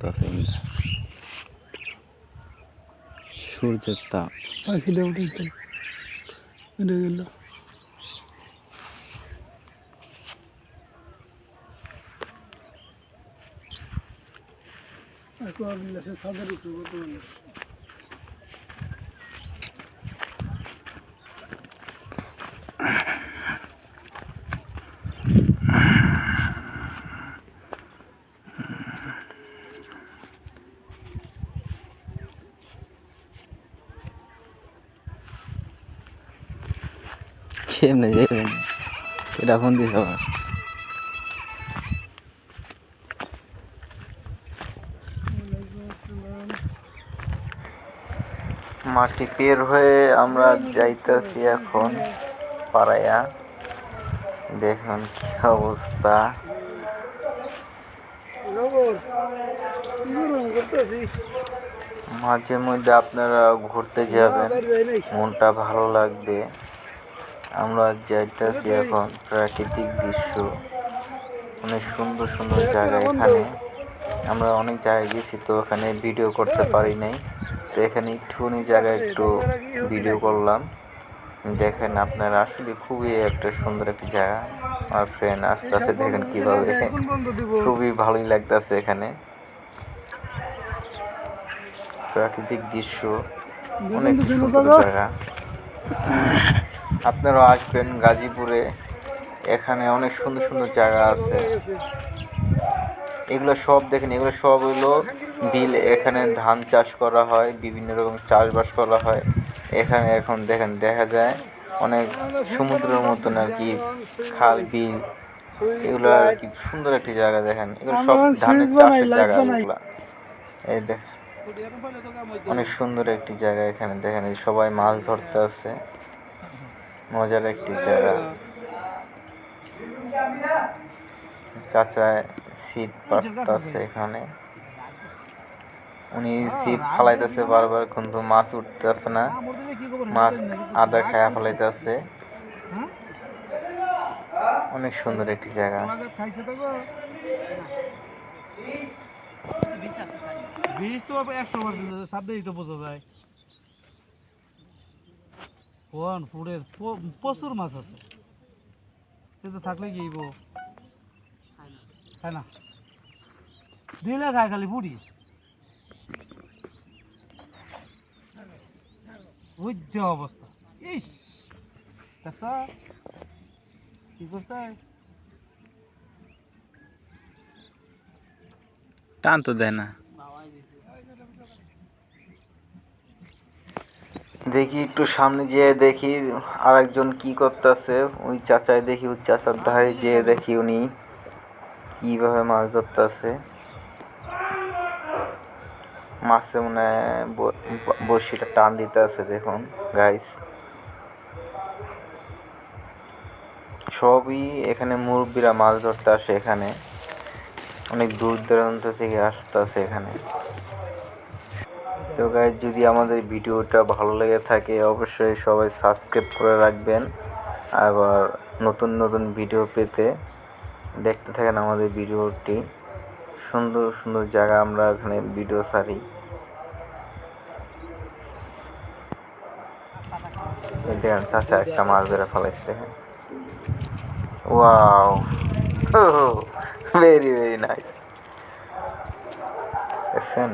লাগতেছে সূর্যের তাপ। পাখিটা উঠে উঠে গেল। সাদের কেমনে যাবেন এটা ফোন দিস আবার। মাটি পের হয়ে আমরা যাইতাছি এখন পাড়ায়া। দেখুন কি অবস্থা। মাঝে মধ্যে আপনারা ঘুরতে যাবেন। মনটা ভালো লাগবে। আমরা যাইতেছি এখন প্রাকৃতিক দৃশ্য। অনেক সুন্দর সুন্দর জায়গা এখানে। আমরা অনেক জায়গায় গেছি তো ওখানে ভিডিও করতে পারি নাই। তো এখানে একটুখানি জায়গায় একটু ভিডিও করলাম। দেখেন আপনারা আসলে খুবই একটা সুন্দর একটা জায়গা। আমার ফ্রেন্ড আস্তে আস্তে দেখেন কীভাবে। খুবই ভালোই লাগতেছে এখানে। প্রাকৃতিক দৃশ্য। অনেক সুন্দর জায়গা। আপনারা আসবেন গাজীপুরে। এখানে অনেক সুন্দর সুন্দর জায়গা আছে। এগুলো সব দেখেন এগুলো সব হলো বিল। এখানে ধান চাষ করা হয় বিভিন্ন রকম চাষবাস করা হয়। এখানে এখন দেখেন দেখা যায় অনেক সমুদ্রের মতন আর কি খাল বিল এগুলো আর কি সুন্দর একটি জায়গা দেখেন। এগুলো সব ধানের চাষের জায়গা। এগুলা। এই দেখ অনেক সুন্দর একটি জায়গা এখানে দেখেন সবাই মাছ ধরতে আছে মজার একটি জায়গা চাচা শীত পাড়তেছে এখানে। উনি ছিপ ফালাইতেছে বারবার, কিন্তু মাছ উঠতেছে না। মাছ আদা খায়া ফেলাইতেছে। অনেক সুন্দর একটি জায়গা। বিষ তো একশো পার্সেন্ট সাবধানে তো বোঝা যায়। কোন ফুড়ে প্রচুর মাছ আছে। কিন্তু থাকলে কি খায় না? দিলে খায় খালি বুড়ি ওই অবস্থা। ইস! দেখছা কি করছে? টান তো দেয় না। দেখি একটু সামনে যেয়ে দেখি আরেকজন কি করতেছে। ওই চাচাই দেখি, ওই চাচার ধারে যেয়ে দেখি উনি কীভাবে মাছ ধরতেছে। মাছে মনে বড়শিটা টান দিতে আছে দেখুন গাইস সবই এখানে মুরব্বীরা মাছ ধরতে আসে এখানে। অনেক দূর দূরান্ত থেকে আসতেছে এখানে। তো গাইজ যদি আমাদের ভিডিওটা ভালো লেগে থাকে, অবশ্যই সবাই সাবস্ক্রাইব করে রাখবেন। আবার নতুন নতুন ভিডিও পেতে দেখতে থাকেন আমাদের ভিডিওটি। সুন্দর সুন্দর জায়গা আমরা এখানে ভিডিও ছাড়ি। দেখেন, চাচা একটা মাছ ধরে ফেলাইছে, দেখেন। ওয়াও ভেরি ভেরি নাইস দেখছেন?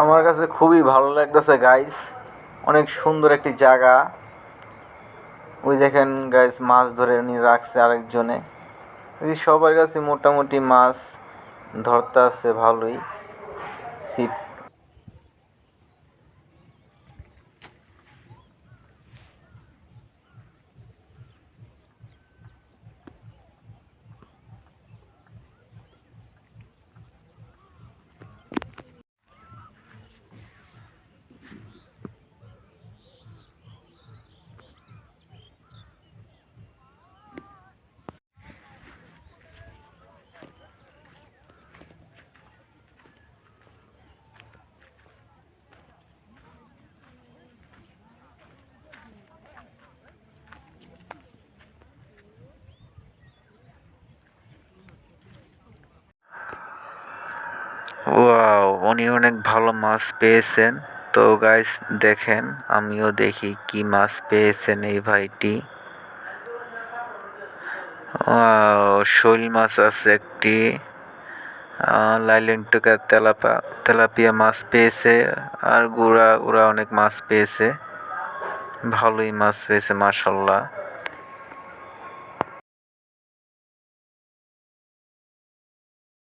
আমার কাছে খুবই ভালো লাগতেছে গাইস অনেক সুন্দর একটি জায়গা। ওই দেখেন গাইস মাছ ধরে নিয়ে রাখছে আরেকজনে। সবার কাছে মোটামুটি মাছ। ধরতে আছে ভালোই ছিপ উনি অনেক ভালো মাছ পেয়েছেন। তো গাইস দেখেন, আমিও দেখি কি মাছ পেয়েছেন এই ভাইটি। শৈল মাছ আছে একটি। লাইলেন টুকা তেলাপা, তেলাপিয়া মাছ পেয়েছে, আর গুড়া গুড়া অনেক মাছ পেয়েছে। ভালোই মাছ পেয়েছে, মাশাল্লাহ।